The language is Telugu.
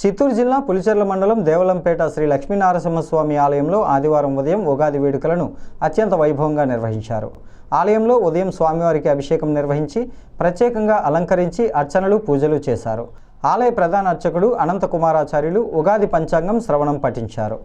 చిత్తూరు జిల్లా పులిచెర్ల మండలం దేవలంపేట శ్రీ లక్ష్మీనారసింహస్వామి ఆలయంలో ఆదివారం ఉదయం ఉగాది వేడుకలను అత్యంత వైభవంగా నిర్వహించారు. ఆలయంలో ఉదయం స్వామివారికి అభిషేకం నిర్వహించి ప్రత్యేకంగా అలంకరించి అర్చనలు పూజలు చేశారు. ఆలయ ప్రధాన అర్చకుడు అనంతకుమారాచార్యులు ఉగాది పంచాంగం శ్రవణం పఠించారు.